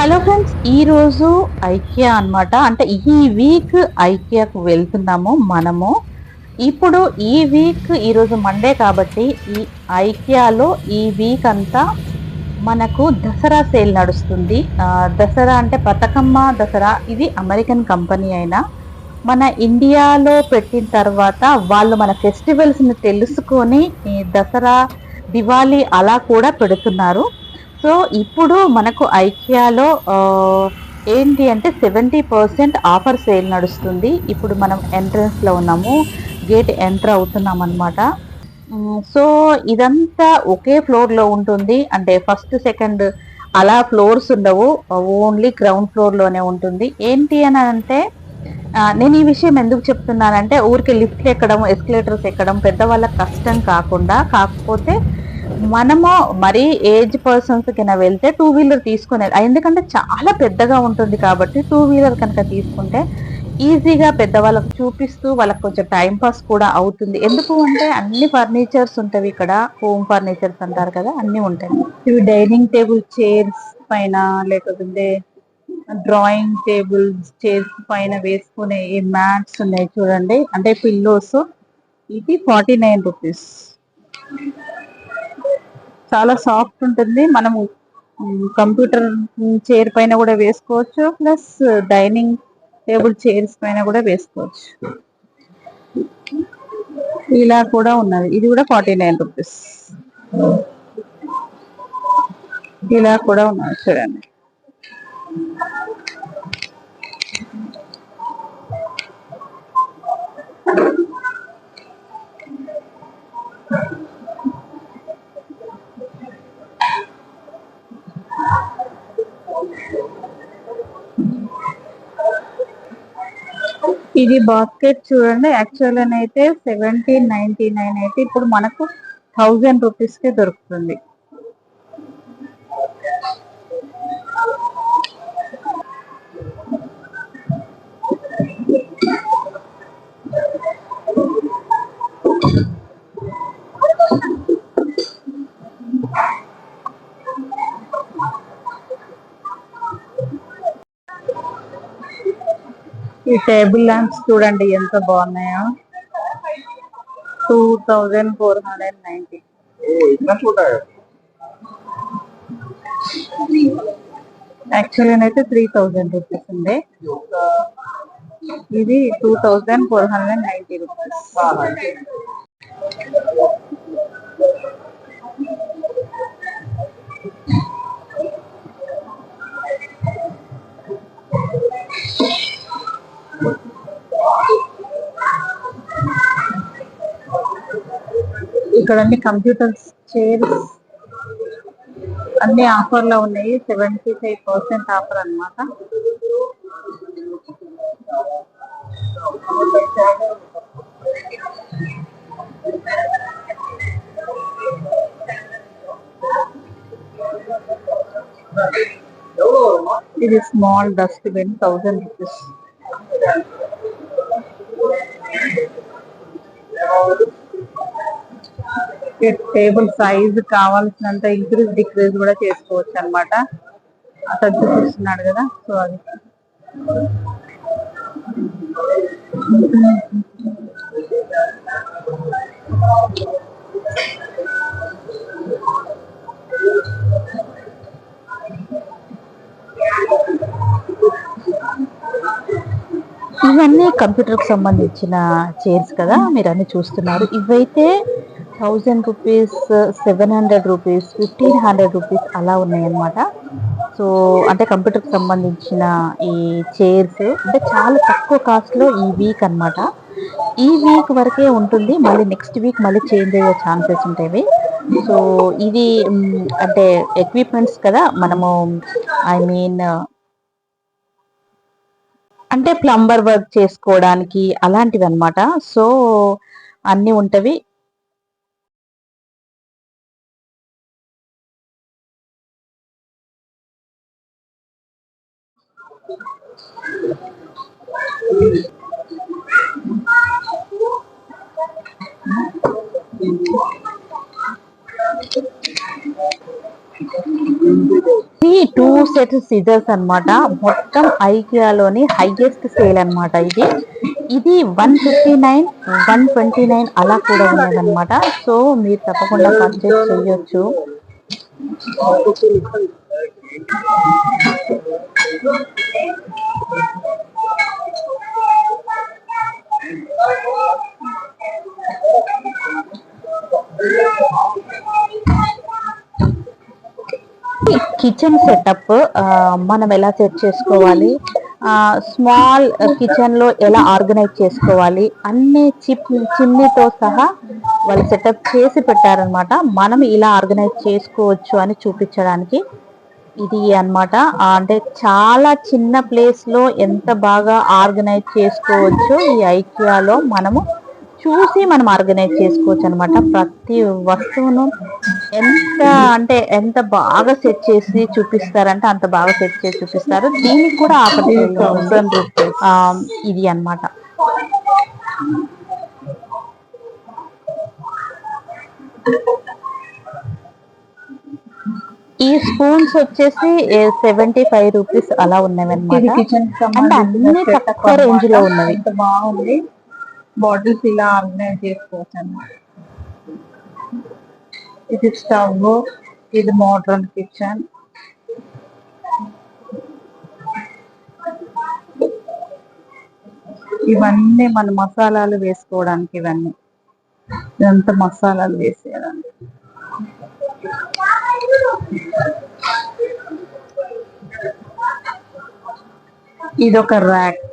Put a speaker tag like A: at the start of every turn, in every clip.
A: Hello friends ఈరోజు ఐక్య IKEA అన్నమాట. అంటే ఈ వీక్ ఐకియాకు వెళ్తున్నాము మనము. ఇప్పుడు ఈ వీక్ ఈరోజు మండే కాబట్టి ఈ ఐకియాలో ఈ వీక్ అంతా మనకు దసరా సేల్ నడుస్తుంది. దసరా అంటే బతుకమ్మ దసరా. ఇది అమెరికన్ కంపెనీ అయినా మన ఇండియాలో పెట్టిన తర్వాత వాళ్ళు మన ఫెస్టివల్స్ని తెలుసుకొని ఈ దసరా దివాళీ అలా కూడా పెడుతున్నారు. సో ఇప్పుడు మనకు ఐకియాలో ఏంటి అంటే సెవెంటీ పర్సెంట్ ఆఫర్ సేల్ నడుస్తుంది. ఇప్పుడు మనం ఎంట్రన్స్లో ఉన్నాము గేట్ ఎంటర్ అవుతున్నాం అనమాట సో ఇదంతా ఒకే ఫ్లోర్లో ఉంటుంది. అంటే ఫస్ట్ సెకండ్ అలా ఫ్లోర్స్ ఉండవు ఓన్లీ గ్రౌండ్ ఫ్లోర్లోనే ఉంటుంది. ఏంటి అని అంటే నేను ఈ విషయం ఎందుకు చెప్తున్నానంటే ఊరికి లిఫ్ట్లు ఎక్కడం ఎస్కలేటర్స్ ఎక్కడం పెద్దవాళ్ళకి కష్టం కాకుండా కాకపోతే మనము మరీ ఏజ్ పర్సన్స్ కింద వెళ్తే టూ వీలర్ తీసుకునే ఎందుకంటే చాలా పెద్దగా ఉంటుంది కాబట్టి టూ వీలర్ కనుక తీసుకుంటే ఈజీగా పెద్దవాళ్ళకు చూపిస్తూ వాళ్ళకి కొంచెం టైం పాస్ కూడా అవుతుంది. ఎందుకు అంటే అన్ని ఫర్నిచర్స్ ఉంటాయి ఇక్కడ హోమ్ ఫర్నిచర్స్ అంటారు కదా అన్ని ఉంటాయి. ఇవి డైనింగ్ టేబుల్ చైర్స్ పైన లేకపోతే డ్రాయింగ్ టేబుల్స్ చైర్స్ పైన వేసుకునే ఈ మ్యాట్స్ ఉన్నాయి చూడండి. అంటే పిల్లోస్ ఇది ఫార్టీ నైన్ రూపీస్. చాలా సాఫ్ట్ ఉంటుంది. మనము కంప్యూటర్ చైర్ పైన కూడా వేసుకోవచ్చు. ప్లస్ డైనింగ్ టేబుల్ చైర్స్ పైన కూడా వేసుకోవచ్చు. ఇలా కూడా ఉన్నది. ఇది కూడా ఫార్టీ నైన్ రూపీస్. ఇలా కూడా ఉన్నది చూడండి. ఇది బాస్కెట్ చూడండి. యాక్చువల్ అయితే సెవెంటీన్ నైన్టీ నైన్ అయితే ఇప్పుడు మనకు థౌజండ్ రూపీస్కి దొరుకుతుంది. ఈ టేబుల్ ల్యాంప్స్ చూడండి ఎంత బాగున్నాయో? Two thousand four hundred ninety actual అయితే త్రీ థౌజండ్ రూపీస్ ఉంది ఇది two thousand four hundred ninety rupees. ఇక్కడ అన్ని కంప్యూటర్స్ చైర్స్ అన్ని ఆఫర్లో ఉన్నాయి. సెవెంటీ ఫైవ్ పర్సెంట్ ఆఫర్ అన్నమాట. ఇది small dustbin thousand rupees table size కావాల్సినంత ఇంక్రీజ్ డిక్రీజ్ కూడా చేసుకోవచ్చు అనమాట అతను చూస్తున్నాడు కదా సో అది. ఇవన్నీ కంప్యూటర్కి సంబంధించిన చైర్స్ కదా మీరు అన్ని చూస్తున్నారు. ఇవైతే thousand rupees seven hundred rupees fifteen hundred rupees అలా ఉన్నాయన్నమాట. సో అంటే కంప్యూటర్కి సంబంధించిన ఈ చైర్స్ అంటే చాలా తక్కువ కాస్ట్లో ఈ వీక్ అన్నమాట. ఈ వీక్ వరకే ఉంటుంది మళ్ళీ నెక్స్ట్ వీక్ మళ్ళీ చేంజ్ అయ్యే ఛాన్సెస్ ఉంటాయి. సో ఇది అంటే ఎక్విప్మెంట్స్ కదా మనము ఐ మీన్ అంటే ప్లంబర్ వర్క్ చేసుకోవడానికి అలాంటివి అన్నమాట. సో అన్నీ ఉంటవి. టూ సెట్ సిజర్స్ అన్నమాట. మొత్తం ఐకియాలోని హైయెస్ట్ సేల్ అన్నమాట ఇది. ఇది one fifty nine one twenty nine అలా కూడా ఉన్నదనమాట సో మీరు తప్పకుండా పర్చేస్ చేయొచ్చు. కిచెన్ సెటప్ uh, మనం ఎలా సెట్ చేసుకోవాలి? Uh, స్మాల్ కిచెన్ uh, లో ఎలా ఆర్గనైజ్ చేసుకోవాలి? అన్ని చిప్ చిమ్నీతో సహా వాళ్ళు సెటప్ చేసి పెట్టారనమాట మనం ఇలా ఆర్గనైజ్ చేసుకోవచ్చు అని చూపించడానికి ఇది అన్నమాట. అంటే చాలా చిన్న ప్లేస్లో ఎంత బాగా ఆర్గనైజ్ చేసుకోవచ్చో ఈ ఐకియాలో మనము చూసి మనం ఆర్గనైజ్ చేసుకోవచ్చు అనమాట ప్రతి వస్తువును ఎంత అంటే ఎంత బాగా సెట్ చేసి చూపిస్తారంటే అంత బాగా సెట్ చేసి చూపిస్తారు. దీనికి కూడా ఆఫర్ థౌసండ్ రూపీస్ ఇది అన్నమాట. ఈ స్పూన్స్ వచ్చేసి సెవెంటీ ఫైవ్ రూపీస్ అలా ఉన్నవి
B: ఇది
A: అనమాట అన్ని తక్కువ రేంజ్లో ఉన్నవి.
B: ఎంత బాగుంది. బాటిల్స్ ఇలా ఆర్గనైజ్ చేసుకోవచ్చు అన్నమాట. ఇది స్టవ్ ఇది మోడర్న్ కిచెన్ ఇవన్నీ మన మసాలాలు వేసుకోవడానికి ఇవన్నీ. ఇదంతా మసాలాలు వేసేయడానికి. ఇదొక ర్యాక్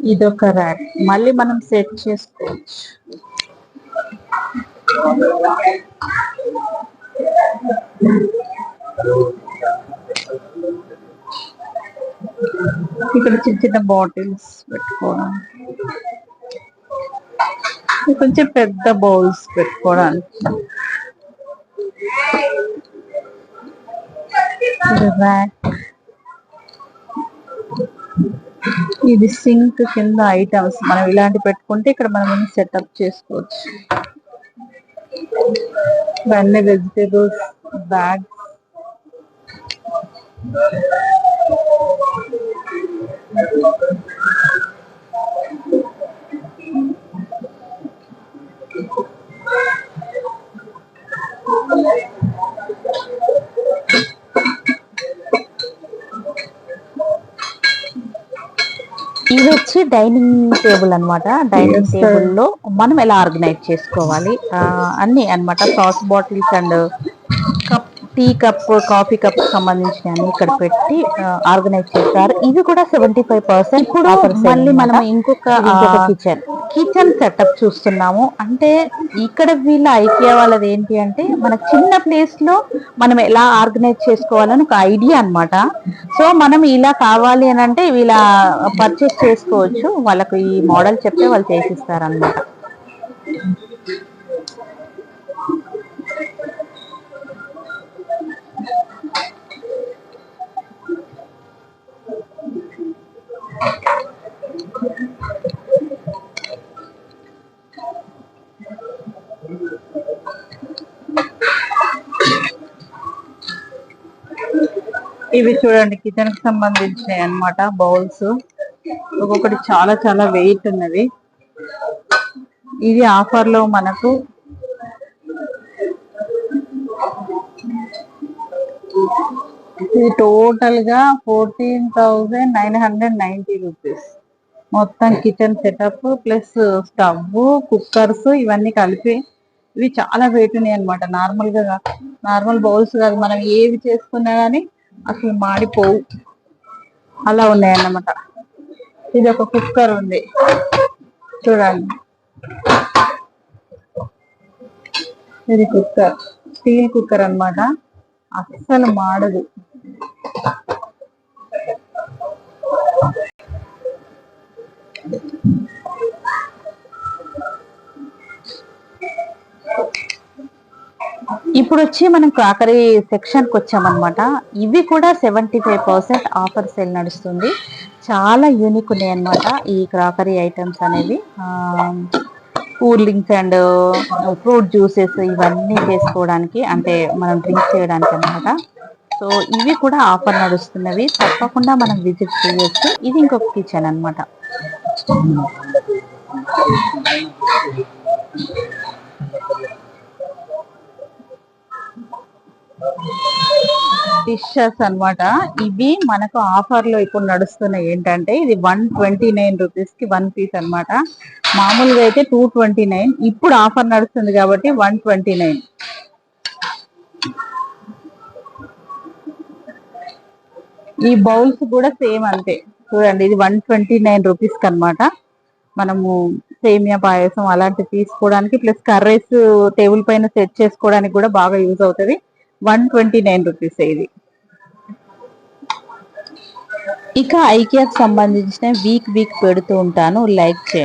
B: ఇదొక ర్యాక్ మళ్ళీ మనం సెట్ చేసుకోవచ్చు. ఇక్కడ చిన్న చిన్న బాటిల్స్ పెట్టుకోవడానికి. కొంచెం పెద్ద బౌల్స్ పెట్టుకోవడానికి. ఇది సింక్ కింద ఐటమ్స్ మనం ఇలాంటి పెట్టుకుంటే ఇక్కడ మనం సెటప్ చేసుకోవచ్చు? ఇవన్నీ వెజిటేబుల్స్ బ్యాగ్
A: ఇది వచ్చి డైనింగ్ టేబుల్ అన్నమాట. డైనింగ్. టేబుల్లో మనం ఎలా ఆర్గనైజ్ చేసుకోవాలి? అన్ని అన్నమాట. Sauce bottles and cup tea cup coffee cup సంబంధించిన ఇక్కడ పెట్టి ఆర్గనైజ్ చేస్తారు. ఇది కూడా సెవెంటీ ఫైవ్ పర్సెంట్ ఇప్పుడు మళ్ళీ మనం ఇంకొక కిచెన్ కిచెన్ సెటప్ చూస్తున్నాము. అంటే ఇక్కడ వీళ్ళ ఐకియా వాళ్ళది ఏంటి అంటే మన చిన్న ప్లేస్లో మనం ఎలా ఆర్గనైజ్ చేసుకోవాలని ఒక ఐడియా అన్నమాట సో మనం ఇలా కావాలి అని అంటే వీళ్ళ పర్చేస్ చేసుకోవచ్చు. వాళ్ళకు ఈ మోడల్ చెప్తే వాళ్ళు చేసిస్తారు
B: ఇవి చూడండి కిచెన్కి సంబంధించినవి అన్నమాట బౌల్స్ ఒక్కొక్కటి చాలా చాలా వెయిట్ ఉన్నవి. ఇది ఆఫర్లో మనకు ఇది టోటల్గా fourteen thousand nine hundred ninety rupees మొత్తం kitchen setup plus stove cookers ఇవన్నీ కలిపి ఇవి చాలా వెయిట్ ఉన్నాయి అనమాట నార్మల్గా నార్మల్ బౌల్స్ కాదు మనం ఏవి చేసుకున్నా గానీ అసలు మాడిపోవు. అలా ఉన్నాయి అన్నమాట ఇది ఒక కుక్కర్ ఉంది. చూడండి. ఇది కుక్కర్. స్టీల్ కుక్కర్ అన్నమాట. అస్సలు మాడదు.
A: ఇప్పుడు వచ్చి మనం క్రాకరీ సెక్షన్కి వచ్చామన్నమాట. ఇవి కూడా seventy five percent offer sale నడుస్తుంది. చాలా యూనిక్ ఉన్నాయి అన్నమాట ఈ క్రాకరీ ఐటమ్స్ అనేవి. Cool drinks and fruit juices ఇవన్నీ చేసుకోవడానికి అంటే మనం డ్రింక్ చేయడానికి అన్నమాట. సో ఇవి కూడా ఆఫర్ నడుస్తున్నవి. తప్పకుండా మనం విజిట్ చేయొచ్చు. ఇది ఇంకొక కిచెన్ అన్నమాట. Hmm. డిషెస్ అన్నమాట. ఇవి మనకు ఆఫర్లో ఇప్పుడు నడుస్తున్నాయి. ఏంటంటే ఇది వన్ ట్వంటీ నైన్ రూపీస్కి వన్ పీస్ అన్నమాట. మామూలుగా అయితే టూ ట్వంటీ నైన్. ఇప్పుడు ఆఫర్ నడుస్తుంది కాబట్టి వన్ ట్వంటీ నైన్. ఈ బౌల్స్ కూడా సేమ్ అంతే. చూడండి ఇది వన్ ట్వంటీ నైన్ రూపీస్ అనమాట మనము సేమియా పాయసం అలాంటివి తీసుకోవడానికి ప్లస్ కర్రీస్ టేబుల్ పైన సెట్ చేసుకోవడానికి కూడా బాగా యూజ్ అవుతుంది. వన్ ట్వంటీ నైన్ రూపీస్ ఇది. ఇక ఐకియాకి సంబంధించిన వీక్ వీక్ పెడుతూ ఉంటాను. లైక్ చేయండి.